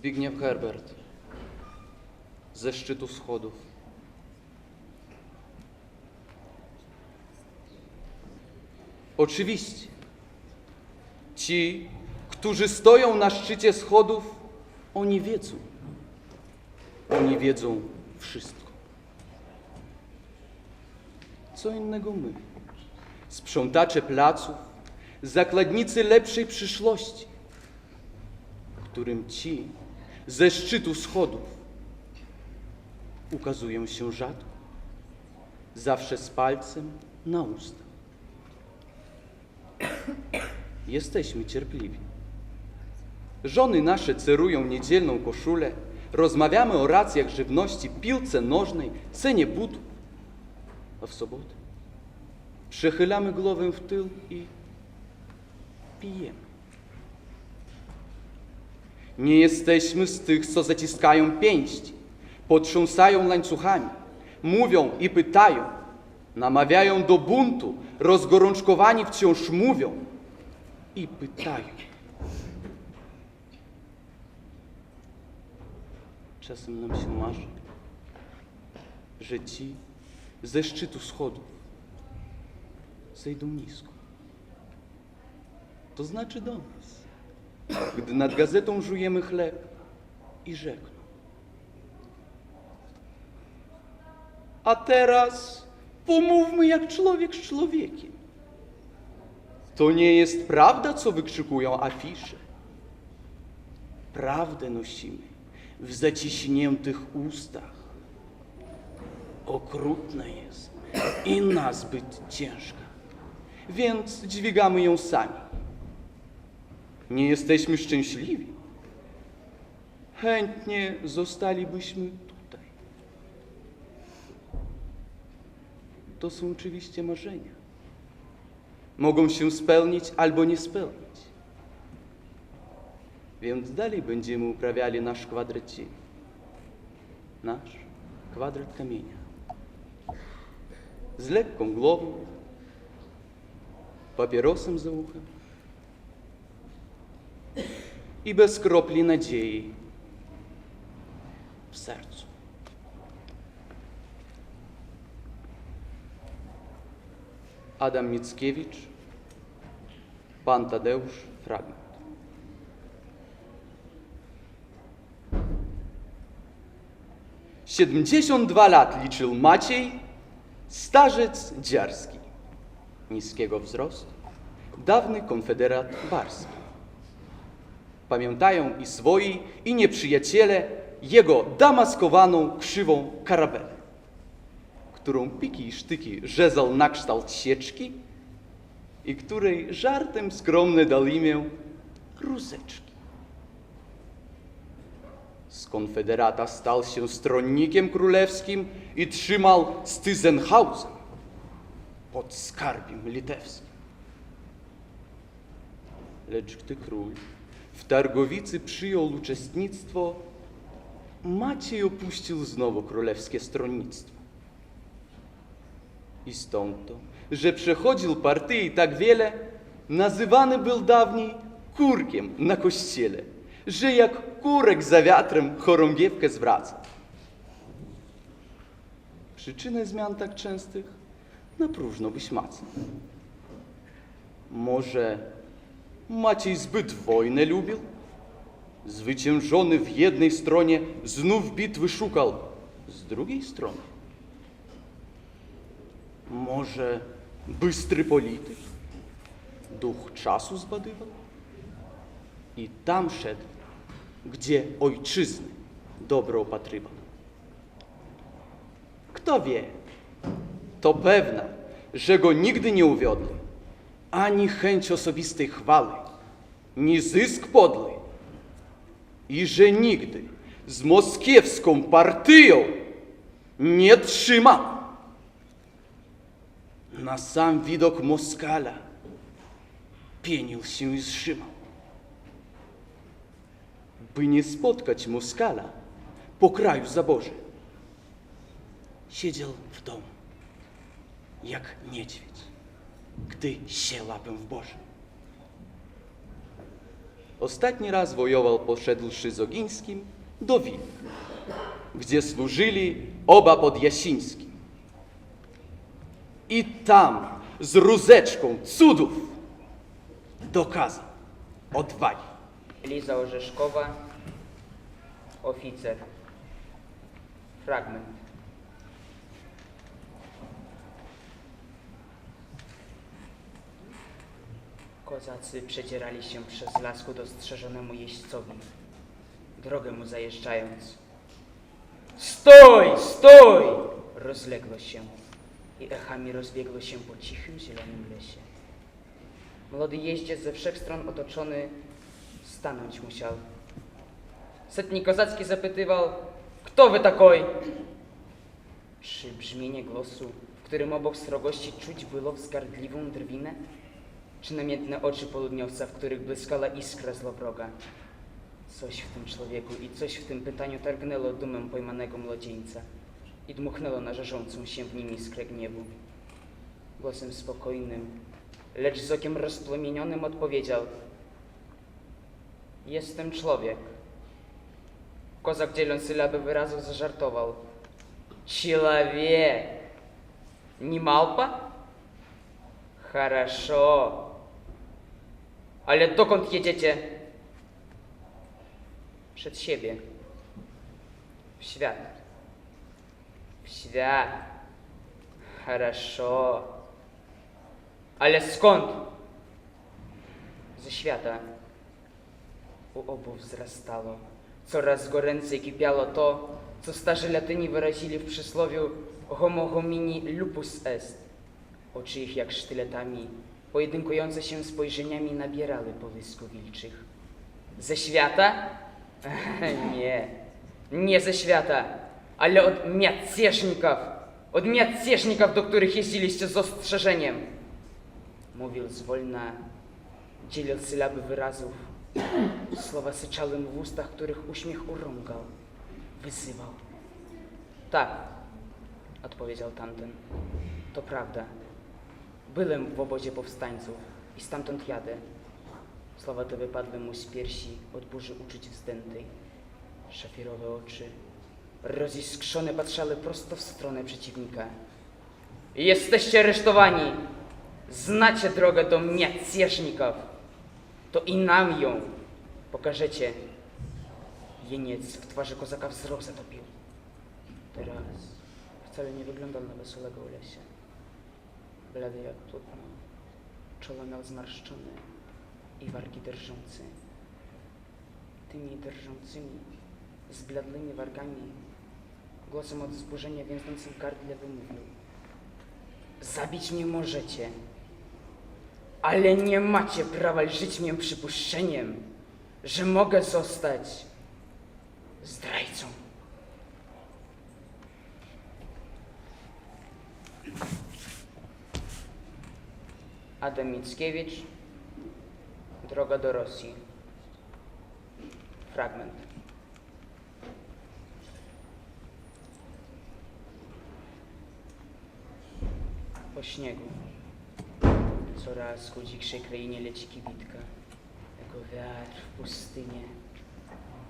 Zbigniew Herbert ze szczytu schodów. Oczywiście, ci, którzy stoją na szczycie schodów, oni wiedzą. Oni wiedzą wszystko. Co innego my, sprzątacze placów, zakładnicy lepszej przyszłości, którym ci ze szczytu schodów ukazują się rzadko, zawsze z palcem na ustach. Jesteśmy cierpliwi. Żony nasze cerują niedzielną koszulę, rozmawiamy o racjach żywności, piłce nożnej, cenie butów, a w sobotę przechylamy głowę w tył i pijemy. Nie jesteśmy z tych, co zaciskają pięści, potrząsają łańcuchami, mówią i pytają, namawiają do buntu, rozgorączkowani wciąż mówią i pytają. Czasem nam się marzy, że ci ze szczytu schodów zejdą nisko. To znaczy do nas, gdy nad gazetą żujemy chleb i rzekną. A teraz pomówmy jak człowiek z człowiekiem. To nie jest prawda, co wykrzykują afisze. Prawdę nosimy w zaciśniętych ustach. Okrutna jest i nazbyt ciężka, więc dźwigamy ją sami. Nie jesteśmy szczęśliwi. Chętnie zostalibyśmy tutaj. To są oczywiście marzenia. Mogą się spełnić albo nie spełnić. Więc dalej będziemy uprawiali nasz kwadrat ziemi. Nasz kwadrat kamienia. Z lekką głową, papierosem za uchem i bez kropli nadziei w sercu. Adam Mickiewicz, Pan Tadeusz, fragment. Siedemdziesiąt dwa lat liczył Maciej, starzec dziarski, niskiego wzrostu, dawny konfederat barski. Pamiętają i swoi, i nieprzyjaciele jego damaskowaną, krzywą karabelę, którą piki i sztyki rzezał na kształt sieczki i której żartem skromne dał imię Rózeczki. Z konfederata stał się stronnikiem królewskim i trzymał Styzenhausen pod skarbiem litewskim. Lecz gdy król w Targowicy przyjął uczestnictwo, Maciej opuścił znowu królewskie stronnictwo. I stąd to, że przechodził partii tak wiele, nazywany był dawniej kurkiem na kościele, że jak kurek za wiatrem chorągiewkę zwraca. Przyczynę zmian tak częstych na próżno macał. Może Maciej zbyt wojnę lubił? Zwyciężony w jednej stronie znów bitwy szukał z drugiej strony. Może bystry polityk? Duch czasu zbadywał? I tam szedł, gdzie ojczyzny dobro opatrywał. Kto wie, to pewne, że go nigdy nie uwiodły ani chęć osobistej chwały, ni zysk podły, i że nigdy z moskiewską partią nie trzymał. Na sam widok Moskala pienił się i zżymał. By nie spotkać Moskala po kraju zaboże, siedział w domu jak niedźwiedź, gdy się łapę w Boże. ostatni raz wojował poszedłszy z Ogińskim do Wilk, gdzie służyli oba pod Jasińskim. I tam z rózeczką cudów dokazał odwagi. Liza Orzeszkowa, oficer. Fragment. Kozacy przedzierali się przez las ku dostrzeżonemu jeźdźcowi, drogę mu zajeżdżając. Stój, stój! Rozległo się i echami rozbiegło się po cichym, zielonym lesie. Młody jeździec ze wszech stron otoczony stanąć musiał. Setnik kozacki zapytywał, kto wy takoj? Czy brzmienie głosu, w którym obok srogości czuć było wzgardliwą drwinę? Czy namiętne oczy południowca, w których błyskała iskra złowroga? Coś w tym człowieku i coś w tym pytaniu targnęło dumę pojmanego młodzieńca i dmuchnęło na żarzącą się w nim iskrę gniewu. Głosem spokojnym, lecz z okiem rozpłomienionym odpowiedział Jestem człowiek. Kozak dzieląc sylaby wyrazów zażartował. Человек. Не мałpa? Хорошо. Ale dokąd jedziecie? Przed siebie. W świat. W świat. Хорошо. Ale skąd? Ze świata. U obu wzrastało. Coraz goręcej kipiało to, co starzy latyni wyrazili w przysłowiu homo homini lupus est. Oczy ich jak sztyletami, pojedynkujące się spojrzeniami nabierały połysku wilczych. Ze świata? nie, nie ze świata, ale od miacieżników, od miacieżników, do których jeździliście z ostrzeżeniem. Mówił zwolna, dzielił sylaby wyrazów. Słowa syczały mu w ustach, których uśmiech urągał, wyzywał. Tak, odpowiedział tamten. To prawda. Byłem w obozie powstańców i stamtąd jadę. Słowa te wypadły mu z piersi od burzy uczuć wzdętej. Szafirowe oczy, roziskrzone, patrzały prosto w stronę przeciwnika. Jesteście aresztowani! Znacie drogę do miacieżników! To i nam ją pokażecie. Jeniec w twarzy kozaka wzrok zatopił. Teraz wcale nie wyglądał na wesołego Olesia. Blady jak płótno, czoło miał zmarszczone i wargi drżące. Tymi drżącymi, zbladłymi wargami, głosem od wzburzenia więznącym w gardle wymówił. Zabić mnie możecie, ale nie macie prawa lżyć mnie przypuszczeniem, że mogę zostać zdrajcą. Adam Mickiewicz, Droga do Rosji. Fragment. Po śniegu. Coraz ku dzikszej krainie leci kibitka, jako wiatr w pustynię.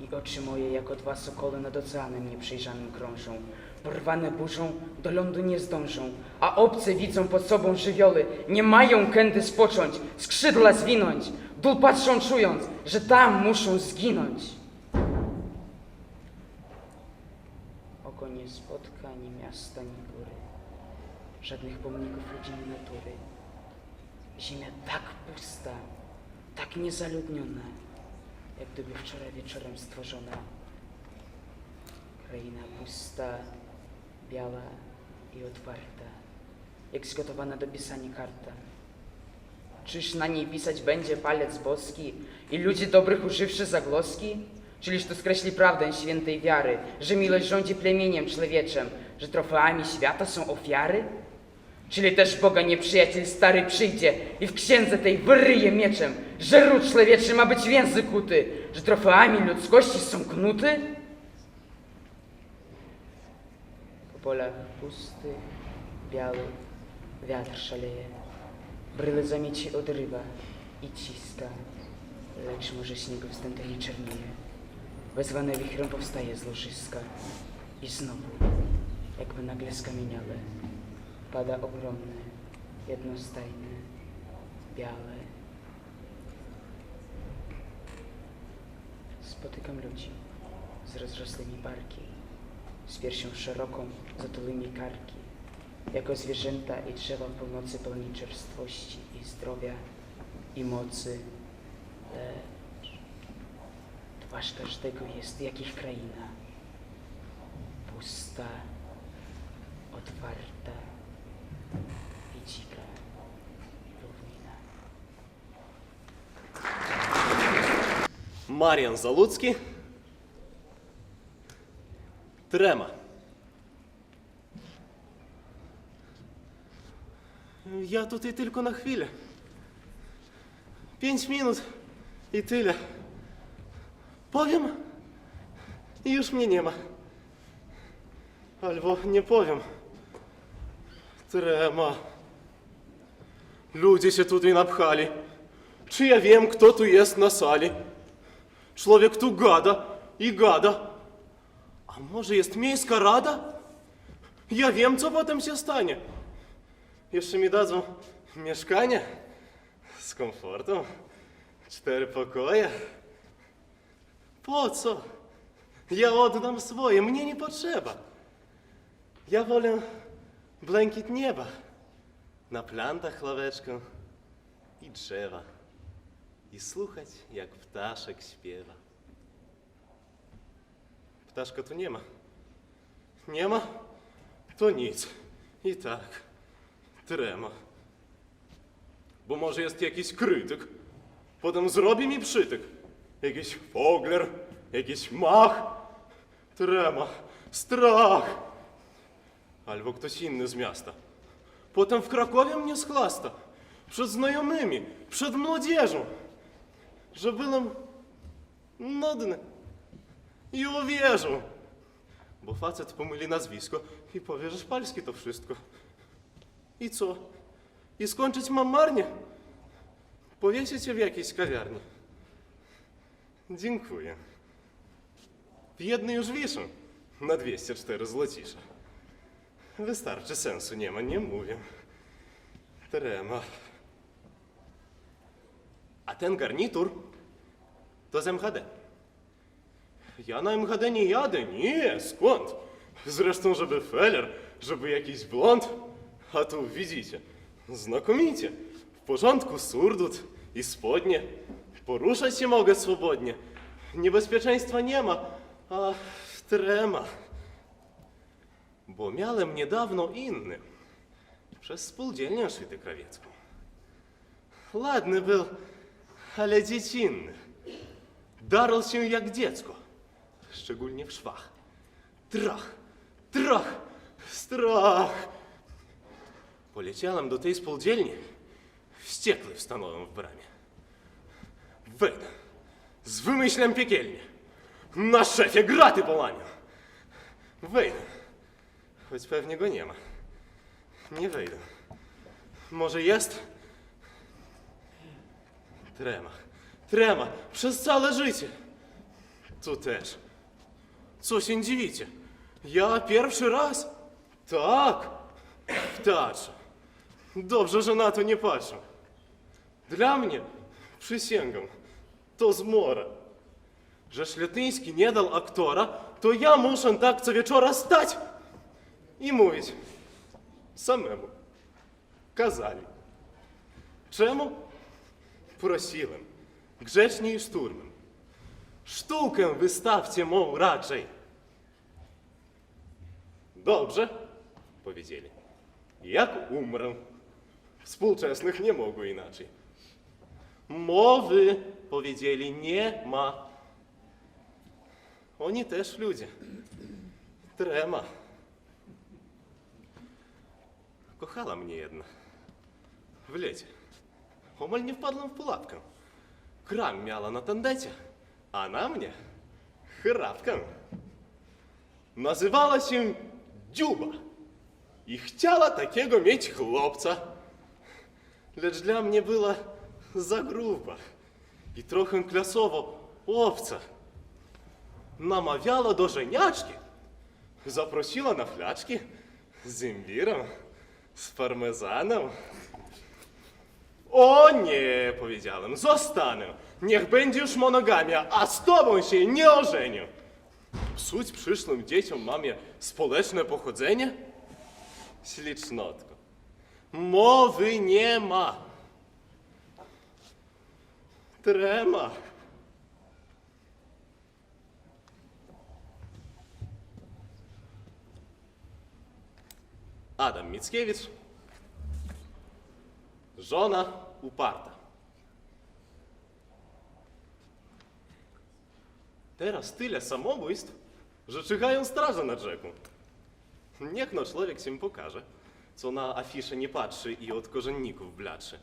I oczy moje, jako dwa sokoły nad oceanem nieprzejrzanym krążą. Porwane burzą, do lądu nie zdążą, a obce widzą pod sobą żywioły, nie mają kędy spocząć, skrzydła zwinąć, dół patrzą czując, że tam muszą zginąć. Oko nie spotka ani miasta, ani góry, żadnych pomników rodziny natury. Ziemia tak pusta, tak niezaludniona, jak gdyby wczoraj wieczorem stworzona. Kraina pusta, biała i otwarta, jak zgotowana do pisania karta. Czyż na niej pisać będzie palec boski i ludzi dobrych używszy zagłoski? Czyliż to skreśli prawdę świętej wiary, że miłość rządzi plemieniem człowieczem, że trofeami świata są ofiary? Czyli też Boga nieprzyjaciel stary przyjdzie i w księdze tej wyryje mieczem, że ród człowieczy ma być w język kuty, że trofeami ludzkości są knuty? Po polach pusty, biały, wiatr szaleje, bryle zamieci odrywa i ciska. Lecz może śniegu wzdęte nie czernieje. Wezwane wichrem powstaje z. I znowu, jakby nagle skamieniałe, pada ogromne, jednostajne, białe. Spotykam ludzi z rozrosłymi barki, z piersią szeroką, z otułymi karki, jako zwierzęta i drzewa północy pełni czerstwości i zdrowia i mocy, lecz twarz każdego jest jak ich kraina, pusta, otwarta i dzika równina. Мар'ян Залуцький. Trema. Ja tutaj tylko na chwilę. Pięć minut i tyle. Powiem i już mnie nie ma. Albo nie powiem. Trema. Ludzie się tutaj napchali. Czy ja wiem, kto tu jest na sali? Człowiek tu gada i gada. A może jest miejska rada? Ja wiem, co potem się stanie. Jeszcze mi dadzą mieszkanie z komfortem, cztery pokoje. Po co? Ja oddam swoje, mnie nie potrzeba. Ja wolę błękit nieba, na plantach ławeczkę i drzewa. I słuchać, jak ptaszek śpiewa. Ptaszka tu nie ma. Nie ma? To nic. I tak. Trema. Bo może jest jakiś krytyk. Potem zrobi mi przytyk. Jakiś fogler, jakiś mach. Trema. Strach. Albo ktoś inny z miasta. Potem w Krakowie mnie schlasta. Przed znajomymi, przed młodzieżą. Że byłem nudny. I uwierzą. Bo facet pomyli nazwisko i powie, że szpalski to wszystko. I co? I skończyć mam marnie? Powiesić się w jakiejś kawiarni. Dziękuję. W jednej już wiszę na 204 złocisza. Wystarczy, sensu nie ma, nie mówię. Trema. A ten garnitur to z MHD. Ja na MHD nie jadę, nie, skąd? Zresztą, żeby feller, żeby jakiś blond. A tu widzicie, znakomicie. W porządku surdut i spodnie. Poruszać się mogę swobodnie. Niebezpieczeństwa nie ma, a trema. Bo miałem niedawno inny. Przez spółdzielnię szyty krawiecką. Ładny był, ale dziecinny. Darł się jak dziecko, szczególnie w szwach. Trach, trach, strach. Poleciałem do tej spółdzielni, wściekły stanąłem w bramie. Wejdę, z wymyślem piekielnie, na szefie graty polaniu. Wejdę, choć pewnie go nie ma. Nie wejdę. Może jest? Trema. Trema. Przez całe życie. Tu też. Ja pierwszy raz? Tak. W teatrze. Dobrze, że na to nie patrzę. Dla mnie, przysięgam, to zmora. Że Śletyński nie dał aktora, to ja muszę tak co wieczora stać i mówić samemu. Kazali. Czemu? Prosiłem. Grzecznie i szturmem. Sztukę wystawcie mą raczej. Dobrze, powiedzieli. Jak umrę, współczesnych nie mogło inaczej. Mowy, powiedzieli, nie ma. Oni też ludzie. Trema. Kochała mnie jedna. W lecie. Omal nie wpadłem w pułapkę. Kram miała na tandecie, a na mnie chrapkę. Nazywała się Dziuba i chciała takiego mieć chłopca. Lecz dla mnie była za gruba i trochę klasowo owca. Namawiała do żeniaczki, zaprosiła na flaczki z imbirem, z parmezanem. O nie, powiedziałem, zostanę. Niech będzie już monogamia, a z tobą się nie ożenię. Psuć przyszłym dzieciom mamie społeczne pochodzenie? Ślicznotko. Mowy nie ma. Trema. Adam Mickiewicz. Żona uparta. Teraz tyle samobójstw, że czyhają straże nad rzeką. Niech no człowiek się pokaże, co na afisze nie patrzy i od korzenników blaczy.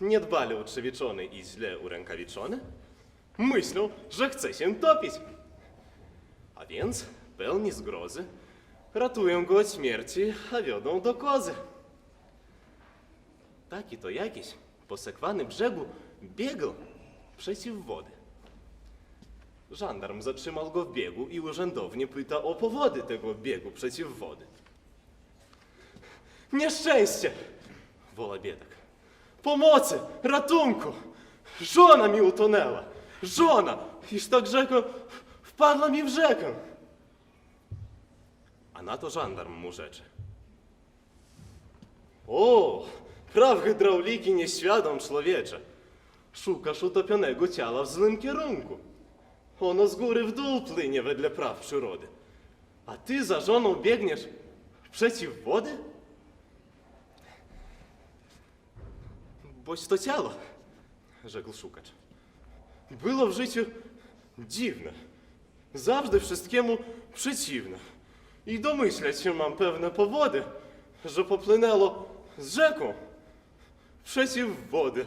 Niedbale utrzewiczony i źle urękawiczony, myślą, że chce się topić. A więc, pełni zgrozy, ratują go od śmierci, a wiodą do kozy. Taki to jakiś po sekwany brzegu biegł przeciw wody. Żandarm zatrzymał go w biegu i urzędownie pyta o powody tego biegu przeciw wody. Nieszczęście! woła biedak. Pomocy! Ratunku! Żona mi utonęła! Żona! Iż tak rzeką wpadła mi w rzekę! A na to żandarm mu rzeczy. O, praw hydrauliki nieświadom człowiecze. Szukasz utopionego ciała w złym kierunku. Ono z góry w dół płynie wedle praw przyrody. A ty za żoną biegniesz przeciw wody? Boś to ciało, rzekł szukacz. Było w życiu dziwne. Zawsze wszystkiemu przeciwne. I domyśleć się mam pewne powody, że popłynęło z rzeką przeciw wody.